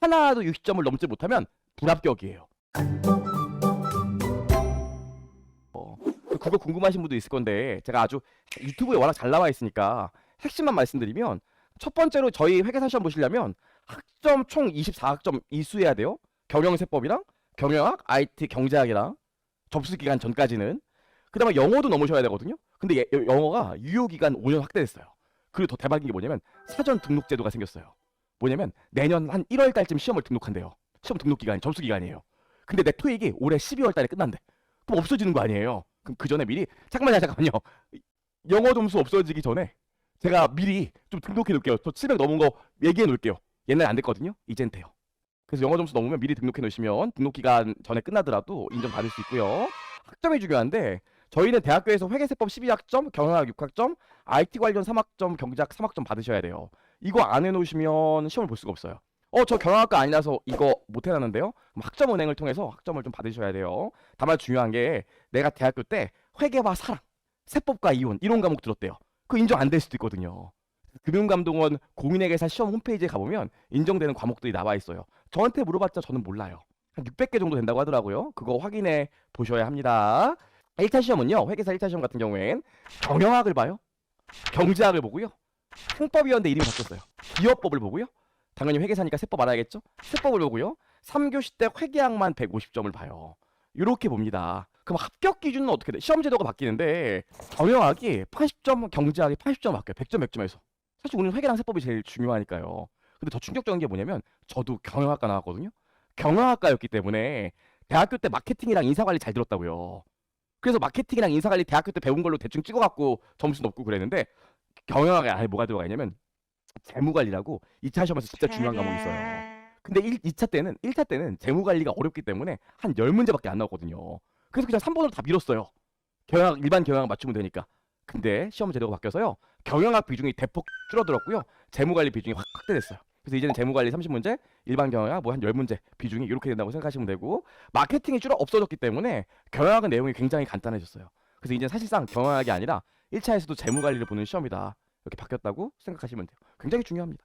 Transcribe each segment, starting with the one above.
하나도 60점을 넘지 못하면 불합격이에요. 어, 그거 궁금하신 분도 있을 건데 제가 아주 유튜브에 워낙 잘 나와 있으니까 핵심만 말씀드리면 첫 번째로 저희 회계사 시험 보시려면 학점 총 24학점 이수해야 돼요. 경영세법이랑 경영학, IT, 경제학이랑 접수 기간 전까지는 그다음에 영어도 넘으셔야 되거든요. 근데 예- 여- 영어가 유효 기간 5년 확대됐어요. 그리고 더 대박인 게 뭐냐면 사전 등록 제도가 생겼어요. 뭐냐면 내년 한 1월 달쯤 시험을 등록한대요. 시험 등록 기간이 접수 기간이에요. 근데 내 토익이 올해 12월 달에 끝난대. 그럼 없어지는 거 아니에요. 그럼 그 전에 미리 잠깐만요, 잠깐만요. 영어 점수 없어지기 전에 제가 미리 좀 등록해 놓을게요. 저 700 넘은 거 얘기해 놓을게요. 옛날에 안 됐거든요. 이젠 돼요. 그래서 영어 점수 넘으면 미리 등록해 놓으시면 등록 기간 전에 끝나더라도 인정 받을 수 있고요. 학점이 중요한데 저희는 대학교에서 회계세법 12학점, 경영학 6학점, IT 관련 3학점, 경제학 3학점 받으셔야 돼요. 이거 안 해놓으시면 시험을 볼 수가 없어요. 어, 저 경영학과 아니라서 이거 못 해놨는데요. 학점 은행을 통해서 학점을 좀 받으셔야 돼요. 다만 중요한 게 내가 대학교 때 회계와 사랑, 세법과 이혼 이런 과목 들었대요. 그 인정 안 될 수도 있거든요. 금융감독원 공인회계사 시험 홈페이지에 가보면 인정되는 과목들이 나와 있어요. 저한테 물어봤자 저는 몰라요. 한 600개 정도 된다고 하더라고요. 그거 확인해 보셔야 합니다. 1차 시험은요. 회계사 1차 시험 같은 경우엔 경영학을 봐요. 경제학을 보고요. 상법위원회 이름이 바뀌었어요. 기업법을 보고요. 당연히 회계사니까 세법 알아야겠죠? 세법을 보고요. 3교시 때 회계학만 150점을 봐요. 이렇게 봅니다. 그럼 합격 기준은 어떻게 돼? 시험 제도가 바뀌는데 경영학이 80점, 경제학이 80점 바뀌어요. 100점, 100점에서. 사실 우리는 회계랑 세법이 제일 중요하니까요. 근데 더 충격적인 게 뭐냐면 저도 경영학과 나왔거든요. 경영학과였기 때문에 대학교 때 마케팅이랑 인사관리 잘 들었다고요. 그래서 마케팅이랑 인사관리 대학교 때 배운 걸로 대충 찍어갖고 점수 높고 그랬는데 경영학에 안에 뭐가 들어가 있냐면 재무관리라고 2차 시험에서 진짜 중요한 과목이 있어요. 근데 1, 2차 때는 1차 때는 재무관리가 어렵기 때문에 한 10문제밖에 안 나왔거든요. 그래서 그냥 3번으로 다 밀었어요. 경영학 일반 경영학 맞추면 되니까. 근데 시험 제도가 바뀌어서요. 경영학 비중이 대폭 줄어들었고요. 재무관리 비중이 확 확대됐어요. 그래서 이제는 재무관리 30문제, 일반 경영학 뭐 한 10문제 비중이 이렇게 된다고 생각하시면 되고 마케팅이 줄어 없어졌기 때문에 경영학은 내용이 굉장히 간단해졌어요. 그래서 이제 사실상 경영학이 아니라 1차에서도 재무관리를 보는 시험이다. 이렇게 바뀌었다고 생각하시면 돼요. 굉장히 중요합니다.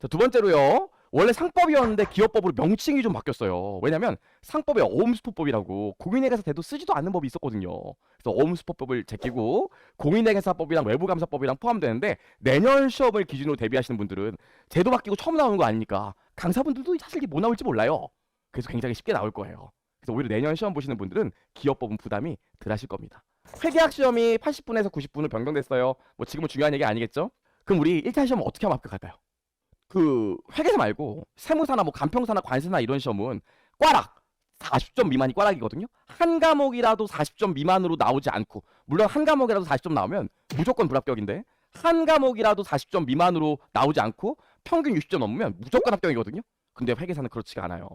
자, 두 번째로요. 원래 상법이었는데 기업법으로 명칭이 좀 바뀌었어요. 왜냐면 상법에 어음수포법이라고 공인회계사 대도 쓰지도 않는 법이 있었거든요. 그래서 어음수포법을 제끼고 공인회계사법이랑 외부감사법이랑 포함되는데 내년 시험을 기준으로 대비하시는 분들은 제도 바뀌고 처음 나오는 거 아니니까 강사분들도 사실 이게 뭐 나올지 몰라요. 그래서 굉장히 쉽게 나올 거예요. 그래서 오히려 내년 시험 보시는 분들은 기업법은 부담이 덜 하실 겁니다. 회계학 시험이 80분에서 90분으로 변경됐어요. 뭐 지금은 중요한 얘기 아니겠죠? 그럼 우리 1차 시험 어떻게 하면 합격할까요? 그 회계사 말고 세무사나 뭐 간평사나 관세나 이런 시험은 꽈락 40점 미만이 꽈락이거든요. 한 과목이라도 40점 미만으로 나오지 않고 물론 한 과목이라도 40점 나오면 무조건 불합격인데 한 과목이라도 40점 미만으로 나오지 않고 평균 60점 넘으면 무조건 합격이거든요. 근데 회계사는 그렇지가 않아요.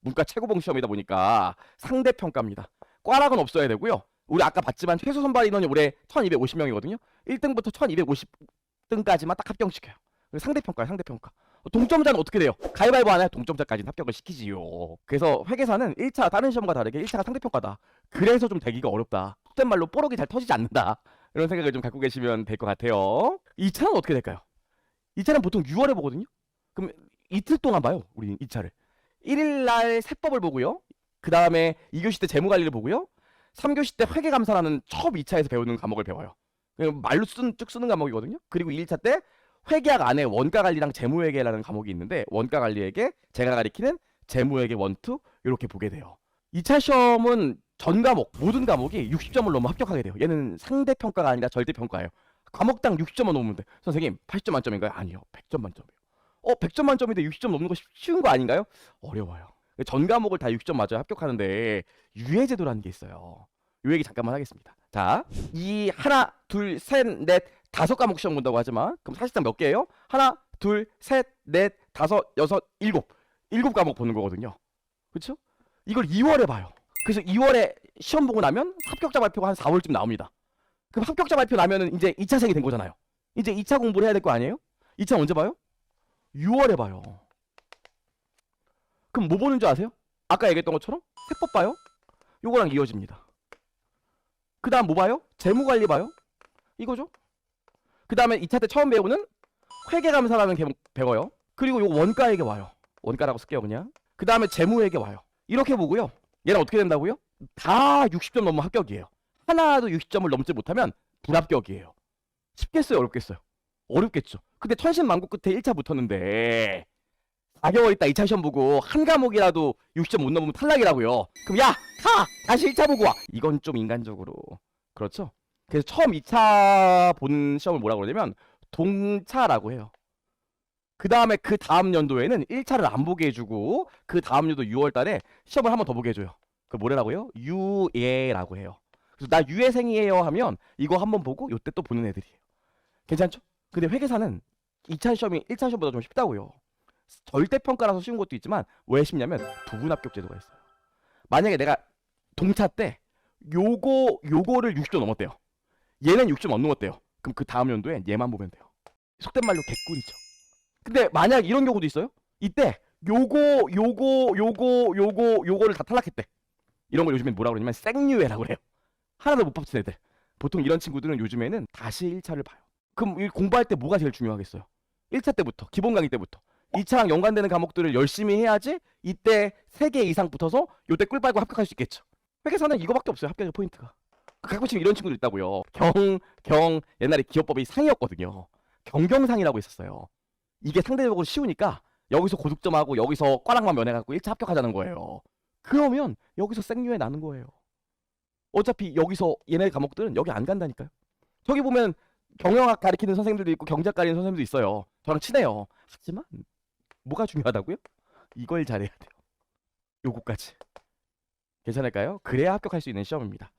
문과 최고봉 시험이다 보니까 상대 평가입니다. 꽈락은 없어야 되고요. 우리 아까 봤지만 최소 선발 인원이 올해 1250명이거든요. 1등부터 1250등까지만 딱 합격시켜요. 상대평가요, 상대평가. 동점자는 어떻게 돼요? 가위바위보 안 해야 동점자까지는 합격을 시키지요. 그래서 회계사는 1차 다른 시험과 다르게 1차가 상대평가다. 그래서 좀 되기가 어렵다. 속된 말로 뽀록이 잘 터지지 않는다. 이런 생각을 좀 갖고 계시면 될 것 같아요. 2차는 어떻게 될까요? 2차는 보통 6월에 보거든요. 그럼 이틀 동안 봐요, 우리 2차를. 1일 날 세법을 보고요. 그 다음에 2교시 때 재무관리를 보고요. 3교시 때 회계감사라는 처음 2차에서 배우는 과목을 배워요. 말로 쓰는, 쭉 쓰는 과목이거든요. 그리고 1차 때 회계학 안에 원가 관리랑 재무회계라는 과목이 있는데 원가 관리에게 제가 가리키는 재무회계 원투 이렇게 보게 돼요. 2차 시험은 전 과목 모든 과목이 60점을 넘으면 합격하게 돼요. 얘는 상대 평가가 아니라 절대 평가예요. 과목당 60점만 넘으면 돼. 선생님 80점 만점인가요? 아니요. 100점 만점이에요. 어 100점 만점인데 60점 넘는 거 쉬- 쉬운 거 아닌가요? 어려워요. 전 과목을 다 60점 맞아야 합격하는데 유예제도라는 게 있어요. 요 얘기 잠깐만 하겠습니다. 자, 이 하나, 둘, 셋, 넷, 다섯 과목 시험 본다고 하지만 그럼 사실상 몇 개예요? 하나, 둘, 셋, 넷, 다섯, 여섯, 일곱. 일곱 과목 보는 거거든요. 그렇죠? 이걸 2월에 봐요. 그래서 2월에 시험 보고 나면 합격자 발표가 한 4월쯤 나옵니다. 그럼 합격자 발표 나면은 이제 2차생이 된 거잖아요. 이제 2차 공부를 해야 될 거 아니에요? 2차 언제 봐요? 6월에 봐요. 그럼 뭐 보는 줄 아세요? 아까 얘기했던 것처럼 세법 봐요. 요거랑 이어집니다. 그 다음 뭐 봐요? 재무관리 봐요. 이거죠. 그 다음에 2차 때 처음 배우는 회계감사라는 게 배워요. 그리고 요 원가에게 와요. 원가라고 쓸게요 그냥. 그 다음에 재무회계 와요. 이렇게 보고요. 얘는 어떻게 된다고요? 다 60점 넘으면 합격이에요. 하나도 60점을 넘지 못하면 불합격이에요. 쉽겠어요? 어렵겠어요? 어렵겠죠. 근데 천신만고 끝에 1차 붙었는데 4개월 있다 2차 시험 보고 한 과목이라도 60점 못 넘으면 탈락이라고요. 그럼 야! 가! 다시 1차 보고 와! 이건 좀 인간적으로 그렇죠? 그래서 처음 2차 본 시험을 뭐라고 그러냐면 동차라고 해요. 그 다음에 그 다음 연도에는 1차를 안 보게 해주고 그 다음 연도 6월 달에 시험을 한 번 더 보게 해줘요. 그 뭐라고요? 유예라고 해요. 그래서 나 유예생이에요 하면 이거 한 번 보고 요때 또 보는 애들이에요. 괜찮죠? 근데 회계사는 2차 시험이 1차 시험보다 좀 쉽다고요. 절대 평가라서 쉬운 것도 있지만 왜 쉽냐면 부분 합격 제도가 있어요. 만약에 내가 동차 때 요거 요거를 60점 넘었대요. 얘는 60점 안 넘었대요. 그럼 그 다음 연도에 얘만 보면 돼요. 속된 말로 개꿀이죠. 근데 만약 이런 경우도 있어요. 이때 요거 요거 요거 요거 요거를 다 탈락했대. 이런 걸 요즘엔 뭐라 그러냐면 생유예라고 그래요. 하나도 못 합친 애들. 보통 이런 친구들은 요즘에는 다시 1차를 봐요. 그럼 이 공부할 때 뭐가 제일 중요하겠어요? 1차 때부터 기본 강의 때부터 2차랑 연관되는 과목들을 열심히 해야지 이때 3개 이상 붙어서 요때 꿀 빨고 합격할 수 있겠죠. 회계사는 이거밖에 없어요. 합격의 포인트가. 그 가끔씩 이런 친구들 있다고요. 경, 경 옛날에 기업법이 상이었거든요. 경경상이라고 있었어요. 이게 상대적으로 쉬우니까 여기서 고득점하고 여기서 꽈락만 면해갖고 1차 합격하자는 거예요. 그러면 여기서 생류에 나는 거예요. 어차피 여기서 얘네 과목들은 여기 안 간다니까요. 저기 보면 경영학 가리키는 선생님들도 있고 경제학 가리키는 선생님도 있어요. 저랑 친해요. 하지만 뭐가 중요하다고요? 이걸 잘해야 돼요. 요거까지. 괜찮을까요? 그래야 합격할 수 있는 시험입니다.